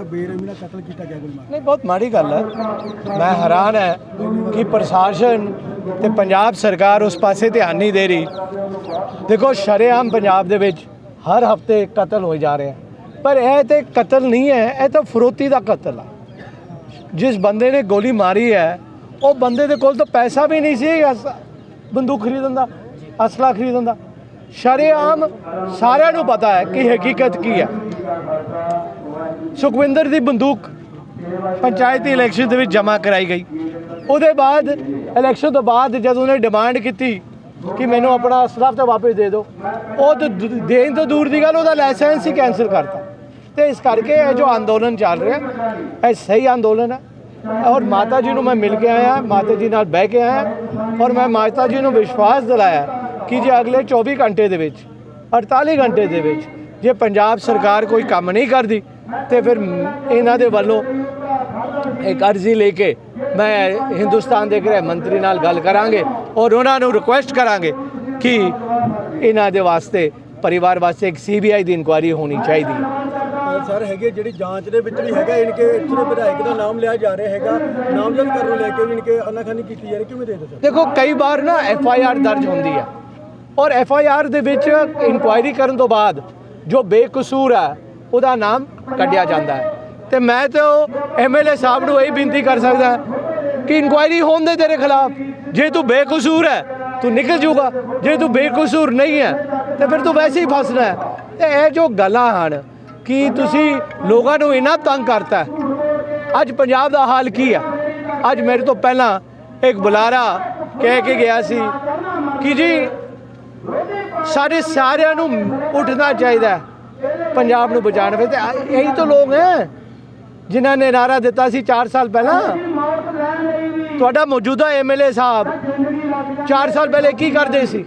ਜਿਹੜਾ ਬੇਰਹਿਮੀ ਨਾਲ ਕਤਲ ਕੀਤਾ ਗਿਆ ਗੁਲਮਾਰ ਨਹੀਂ, ਬਹੁਤ ਮਾੜੀ ਗੱਲ ਹੈ। ਮੈਂ ਹੈਰਾਨ ਹੈ ਕਿ ਪ੍ਰਸ਼ਾਸਨ ਤੇ ਪੰਜਾਬ ਸਰਕਾਰ ਉਸ ਪਾਸੇ ਧਿਆਨ ਨਹੀਂ ਦੇ ਰਹੀ। ਦੇਖੋ, ਸ਼ਰੇਆਮ ਪੰਜਾਬ ਦੇ ਵਿੱਚ ਹਰ ਹਫ਼ਤੇ ਕਤਲ ਹੋਏ ਜਾ ਰਹੇ ਹੈ ਪਰ ਇਹ ਤੇ ਕਤਲ ਨਹੀਂ ਹੈ, ਇਹ ਤਾਂ ਫਰੋਤੀ ਦਾ ਕਤਲ ਹੈ ਜਿਸ ਬੰਦੇ ਨੇ ਗੋਲੀ ਮਾਰੀ ਹੈ, ਉਹ ਬੰਦੇ ਦੇ ਕੋਲ ਤਾਂ ਪੈਸਾ ਵੀ ਨਹੀਂ ਸੀ ਅਸ- ਬੰਦੂਕ ਖਰੀਦਣ ਦਾ, ਅਸਲਾ ਖਰੀਦਣ ਦਾ। ਸ਼ਰੇਆਮ ਸਾਰਿਆਂ ਨੂੰ ਪਤਾ ਹੈ ਕਿ ਹਕੀਕਤ ਕੀ ਹੈ। ਸੁਖਵਿੰਦਰ ਦੀ ਬੰਦੂਕ ਪੰਚਾਇਤੀ ਇਲੈਕਸ਼ਨ ਦੇ ਵਿੱਚ ਜਮ੍ਹਾਂ ਕਰਾਈ ਗਈ। ਉਹਦੇ ਬਾਅਦ ਇਲੈਕਸ਼ਨ ਤੋਂ ਬਾਅਦ ਜਦ ਉਹਨੇ ਡਿਮਾਂਡ ਕੀਤੀ ਕਿ ਮੈਨੂੰ ਆਪਣਾ ਸਟਾਫ ਤਾਂ ਵਾਪਸ ਦੇ ਦਿਓ, ਉਹ ਤਾਂ ਦ- ਦੇਣ ਤੋਂ ਦੂਰ ਦੀ ਗੱਲ, ਉਹਦਾ ਲਾਇਸੈਂਸ ਹੀ ਕੈਂਸਲ ਕਰਤਾ। ਤੇ ਇਸ ਕਰਕੇ ਇਹ ਜੋ ਅੰਦੋਲਨ ਚੱਲ ਰਿਹਾ, ਇਹ ਸਹੀ ਅੰਦੋਲਨ ਹੈ। ਔਰ ਮਾਤਾ ਜੀ ਨੂੰ ਮੈਂ ਮਿਲ ਕੇ ਆਇਆ, ਮਾਤਾ ਜੀ ਨਾਲ ਬਹਿ ਕੇ ਆਇਆ, ਔਰ ਮੈਂ ਮਾਤਾ ਜੀ ਨੂੰ ਵਿਸ਼ਵਾਸ ਦਿਲਾਇਆ ਕਿ ਜੇ ਅਗਲੇ 24 ਘੰਟੇ ਦੇ ਵਿੱਚ 48 ਘੰਟੇ ਦੇ ਵਿੱਚ ਜੇ ਪੰਜਾਬ ਸਰਕਾਰ ਕੋਈ ਕੰਮ ਨਹੀਂ ਕਰਦੀ ਤੇ ਫਿਰ ਇਹਨਾਂ ਦੇ ਵੱਲੋਂ ਇੱਕ ਅਰਜ਼ੀ ਲੈ ਕੇ ਮੈਂ ਹਿੰਦੁਸਤਾਨ ਦੇ ਗ੍ਰਹਿ ਮੰਤਰੀ ਨਾਲ ਗੱਲ ਕਰਾਂਗੇ ਔਰ ਉਹਨਾਂ ਨੂੰ ਰਿਕੁਐਸਟ ਕਰਾਂਗੇ ਕਿ ਇਹਨਾਂ ਦੇ ਵਾਸਤੇ ਪਰਿਵਾਰ ਵਾਸਤੇ ਇੱਕ ਸੀਬੀਆਈ ਦੀ ਇਨਕੁਆਇਰੀ ਹੋਣੀ ਚਾਹੀਦੀ ਹੈ। ਸਰ ਹੈਗੇ ਜਿਹੜੀ ਜਾਂਚ ਦੇ ਵਿੱਚ ਵੀ ਹੈਗਾ ਇਨਕੇ ਇੱਥੇ ਦੇ ਵਿਧਾਇਕ ਦਾ ਨਾਮ ਲਿਆ ਜਾ ਰਿਹਾ ਹੈਗਾ ਨਾਮਜ਼ਦ ਕਰਨ ਨੂੰ ਲੈ ਕੇ ਵੀ ਇਨਕੇ ਅਨਾਖਾਨੀ ਕੀਤੀ ਜਾ ਰਹੀ ਕਿਵੇਂ ਦੇ ਦੋ ਸਰ ਦੇਖੋ ਕਈ ਵਾਰ ਨਾ ਐਫ ਆਈ ਆਰ ਦਰਜ ਹੁੰਦੀ ਹੈ ਔਰ ਐਫ ਆਈ ਆਰ ਦੇ ਵਿੱਚ ਇਨਕੁਆਇਰੀ ਕਰਨ ਤੋਂ ਬਾਅਦ ਜੋ ਬੇਕਸੂਰ ਹੈ, ਉਹਦਾ ਨਾਮ ਕੱਢਿਆ ਜਾਂਦਾ ਹੈ। ਤੇ ਮੈਂ ਤਾਂ ਐਮ ਐਲ ਏ ਸਾਹਿਬ ਨੂੰ ਇਹ ਬੇਨਤੀ ਕਰ ਸਕਦਾ ਕਿ ਇਨਕੁਆਇਰੀ ਹੋਣ ਦੇ ਤੇਰੇ ਖਿਲਾਫ, ਜੇ ਤੂੰ ਬੇਕਸੂਰ ਹੈ, ਤੂੰ ਨਿਕਲ ਜਾਊਗਾ। ਜੇ ਤੂੰ ਬੇਕਸੂਰ ਨਹੀਂ ਹੈ, ਤੇ ਫਿਰ ਤੂੰ ਵੈਸੇ ਹੀ ਫਸਣਾ ਹੈ। ਤੇ ਇਹ ਜੋ ਗੱਲਾਂ ਹਨ, ਕਿ ਤੁਸੀਂ ਲੋਕਾਂ ਨੂੰ ਇਨਾ ਤੰਗ ਕਰਤਾ ਅੱਜ ਪੰਜਾਬ ਦਾ ਹਾਲ ਕੀ ਹੈ? ਅੱਜ ਮੇਰੇ ਤੋਂ ਪਹਿਲਾਂ ਇੱਕ ਬੁਲਾਰਾ ਕਹਿ ਕੇ ਗਿਆ ਸੀ ਕਿ ਜੀ ਸਾਡੇ ਸਾਰਿਆਂ ਨੂੰ ਉੱਠਣਾ ਚਾਹੀਦਾ ਪੰਜਾਬ ਨੂੰ ਬਚਾਉਣ ਵੇ ਇਹੀ ਤਾਂ ਲੋਕ ਹੈ, ਜਿਨ੍ਹਾਂ ਨੇ ਨਾਰਾ ਦਿੱਤਾ ਸੀ 4 ਸਾਲ ਪਹਿਲਾਂ। ਤੁਹਾਡਾ ਮੌਜੂਦਾ ਐਮਐਲਏ ਸਾਹਿਬ 4 ਸਾਲ ਪਹਿਲੇ ਕੀ ਕਰਦੇ ਸੀ?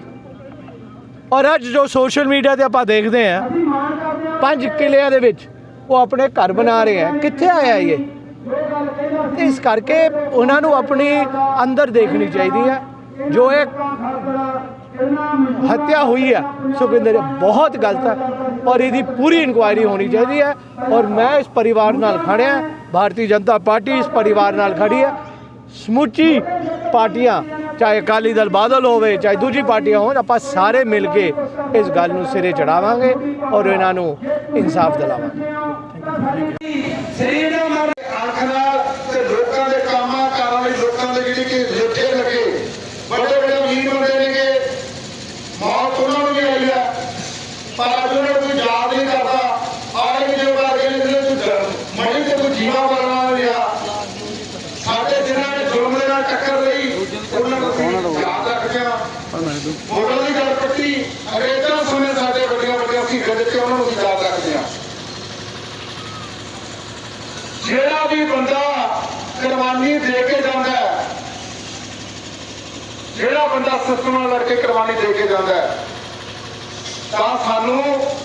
ਔਰ ਅੱਜ ਜੋ ਸੋਸ਼ਲ ਮੀਡੀਆ ਤੇ ਆਪਾਂ ਦੇਖਦੇ ਆ ਪੰਜ ਕਿਲਿਆਂ ਦੇ ਵਿੱਚ ਉਹ ਆਪਣੇ ਘਰ ਬਣਾ ਰਹੇ ਆ ਕਿੱਥੇ ਆਇਆ ਇਹ? ਤੇ ਇਸ ਕਰਕੇ ਉਹਨਾਂ ਨੂੰ ਆਪਣੀ ਅੰਦਰ ਦੇਖਣੀ ਚਾਹੀਦੀ ਹੈ। ਜੋ ਇਹ ਹੱਤਿਆ ਹੋਈ ਹੈ। ਸੁਖਿੰਦਰ ਬਹੁਤ ਗਲਤ ਹੈ ਔਰ ਇਹਦੀ ਪੂਰੀ ਇਨਕੁਆਇਰੀ ਹੋਣੀ ਚਾਹੀਦੀ ਹੈ ਔਰ ਮੈਂ ਇਸ ਪਰਿਵਾਰ ਨਾਲ ਖੜਿਆ ਭਾਰਤੀ ਜਨਤਾ ਪਾਰਟੀ ਇਸ ਪਰਿਵਾਰ ਨਾਲ ਖੜੀ ਹੈ। ਸਮੁੱਚੀ ਪਾਰਟੀਆਂ, ਚਾਹੇ ਅਕਾਲੀ ਦਲ ਬਾਦਲ ਹੋਵੇ, ਚਾਹੇ ਦੂਜੀ ਪਾਰਟੀਆਂ ਹੋਣ, ਆਪਾਂ ਸਾਰੇ ਮਿਲ ਕੇ ਇਸ ਗੱਲ ਨੂੰ ਸਿਰੇ ਚੜਾਵਾਂਗੇ ਔਰ ਇਹਨਾਂ ਨੂੰ ਇਨਸਾਫ ਦਿਲਾਵਾਂਗੇ ਅੱਖ ਨਾਲ ਤੇ ਲੋਕਾਂ ਦੇ ਕੰਮਾਂ ਕਾਰਾਂ ਲਈ ਲੋਕਾਂ ਦੇ ਜਿਹੜੀ ਕਿ ਲਿੱਠੇ ਲੱਗੇ ਵੱਡੇ ਵੱਡੇ ਅਮੀਰ ਬੰਦੇ ਨੇਗੇ ਮੌਤ ਉਹਨਾਂ ਨੂੰ ਵੀ ਆਈ ਆ ਪਰ ਅੱਜ ਉਹਨਾਂ ਨੂੰ ਯਾਦ ਨਹੀਂ ਕਰਦਾ। ਆਏ ਜੋ ਕਰਕੇ ਨੇ ਤੂੰ ਮੜੀ ਤੇ ਤੂੰ ਜੀਵਾ ਬਣਨਾ ਲਿਆ ਸਾਡੇ ਜਿਨ੍ਹਾਂ ਨੇ ਜ਼ੁਲਮ ਦੇ ਨਾਲ ਟੱਕਰ ਲਈ, ਉਹਨਾਂ ਨੂੰ ਯਾਦ ਰੱਖਦੇ ਹਾਂ ਦੀ ਗੱਲ ਪੱਟੀ ਅੰਗਰੇਜ਼ਾਂ ਸਮੇਂ ਸਾਡੇ ਵੱਡੀਆਂ ਵੱਡੀਆਂ ਕੀ ਗੱਜ ਉਹਨਾਂ ਨੂੰ ਯਾਦ ਰੱਖਦੇ ਹਾਂ। ਜਿਹੜਾ ਵੀ ਬੰਦਾ ਕੁਰਬਾਨੀ ਦੇ ਕੇ ਜਾਂਦਾ ਹੈ, ਜਿਹੜਾ ਬੰਦਾ ਸਿਸਟਮ ਨਾਲ ਲੜ ਕੇ ਕੁਰਬਾਨੀ ਦੇ ਕੇ ਜਾਂਦਾ ਹੈ ਤਾਂ ਸਾਨੂੰ